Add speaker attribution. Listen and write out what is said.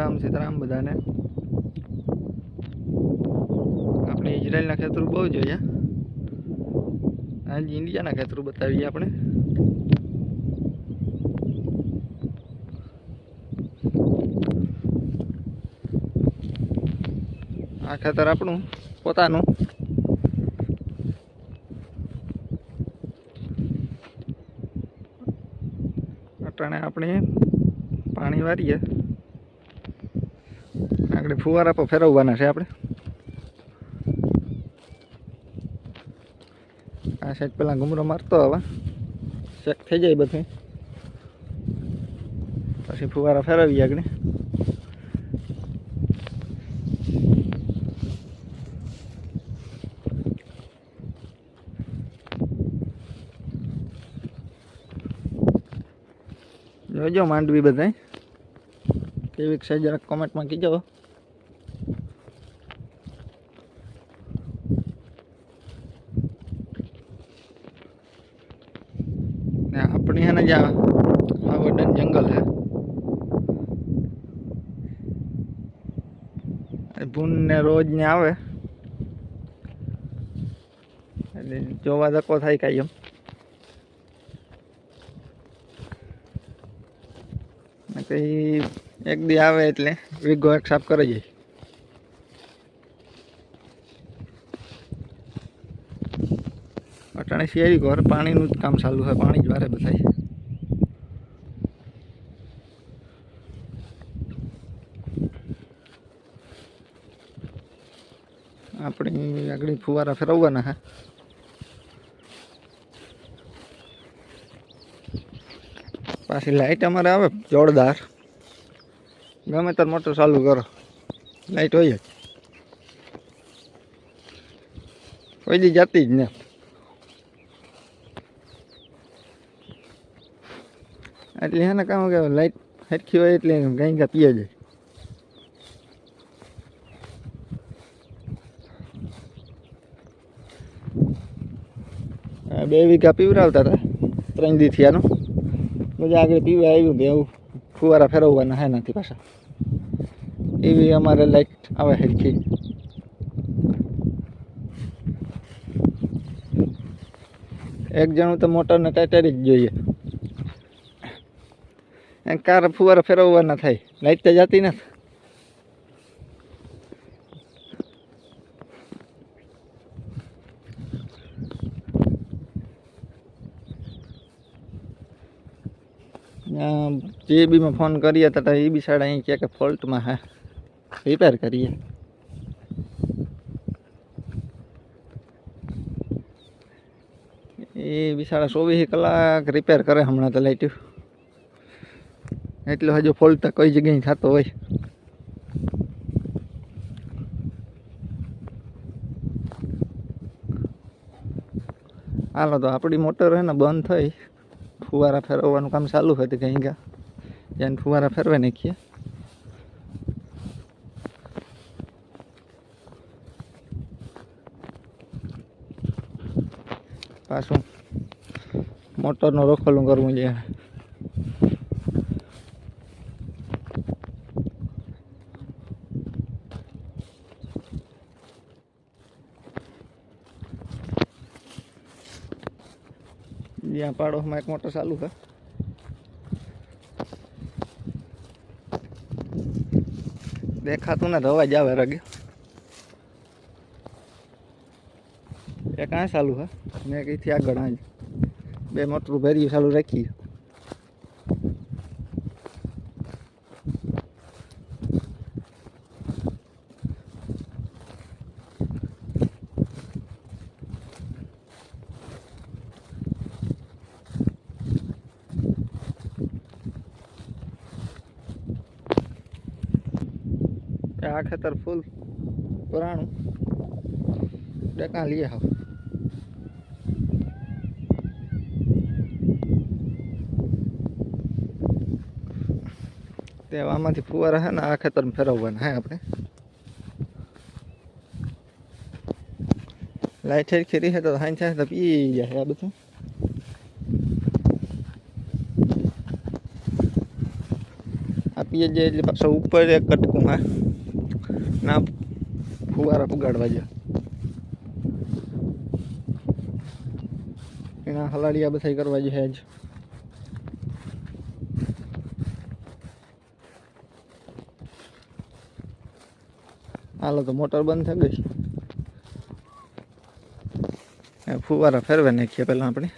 Speaker 1: રામ સીતારામ બધાને. આપણે ઇઝરાયલના ખેતરું બહુ જોયા આજ ઇન્ડિયાના ખેતરું બતાવીએ આપણે. આ ખેતર આપણું, પોતાનું. અટાણે આપણે પાણી વારીએ. આગળ ફુવારા પર ફેરવવાના છે આપણે. આ સાઈડ પેલા ઘૂમરો મારતો હવે. ચેક થઈ જાય બધું. પછી ફુવારા ફેરવીએ આગળ. જોજો માંડવી બધાય. કેવી છે, જરાક કોમેન્ટમાં કીજો. ને આપણી હે ને જ્યાં આ વડન જંગલ હે. ભૂન ને રોજ ને આવે. એટલે જોવા ધક્કો થાય કાંઈ એમ. ને એક દી આવે એટલે વીઘો એક સાફ કરી જાય અટાણે શિયાળી ઘર, પાણીનું જ કામ ચાલુ છે પાણી જ વારે બધાય. આપણી આગળ ફુવારા ફેરવવાના હા. પાછી લાઈટ અમારે આવે, જોરદાર. ગમે ત્યારે મોટર ચાલુ કરો. લાઈટ હોય જ. કોઈ જતી જ ને. એટલે હે ને કામ કે લાઈટ હરખી હોય એટલે ગાઈ ગા પીએ જાય બે વીઘા પીવરાવતા હતા. ત્રણ દી થયાનું મજા આગળ પીવા આવ્યું બે એવું ફુવારા ફેરવવાના હે નથી પાછા. એવી અમારે લાઈટ આવે હરખી. એક જણું તો મોટરને ટાઈટરી જ જોઈએ. એ કાર ફુવારા ફેરવવાના થાય. લાઈટ તો જતી નથી. જીબીમાં ફોન કરીએ તો એ બી સાડા અહીં કે ફોલ્ટમાં હે. રિપેર કરીએ. એ બિસાડા ચોવીસ કલાક રિપેર કરે હમણાં તો લાઈટ. એટલો હજુ ફોલ્ટ કઈ જગ્યાએ થતો હોય. હાલો તો આપણી મોટર હે ને બંધ થઈ. ફુવારા ફેરવવાનું કામ ચાલુ હતું કંઈ ગા જ્યાં ફુવારા ફેરવે નાખીએ. પાછું મોટરનો રોખલું કરવું છે જ્યાં પાડોશમાં એક મોટર ચાલુ છે. દેખાતું ને અવાજ આવે રગે. એ કાંઈ ચાલુ છે? મેં કઈથી આગળ આજ બે મોટરું ભેરી ચાલુ રાખી આ ખેતર ફૂલ પુરાણું. ડેકા લઈએ આવ તે આમાંથી ફુવારા છે ને આ ખેતર ફેરવવાના હે આપણે. લાઈટ ખેરી છે તો હાઈ છે તો પી જાય આ બધું. આ પીએ જાય એટલે પાછો ઉપર એક કટકું હા. ના ફુવારા પુગાડવા જાય એના હલાડિયા બધા કરવા જોઈએ જ હાલો તો મોટર બંધ થઈ ગઈ. ફુવારા ફેરવે નાખીએ પહેલાં આપણે.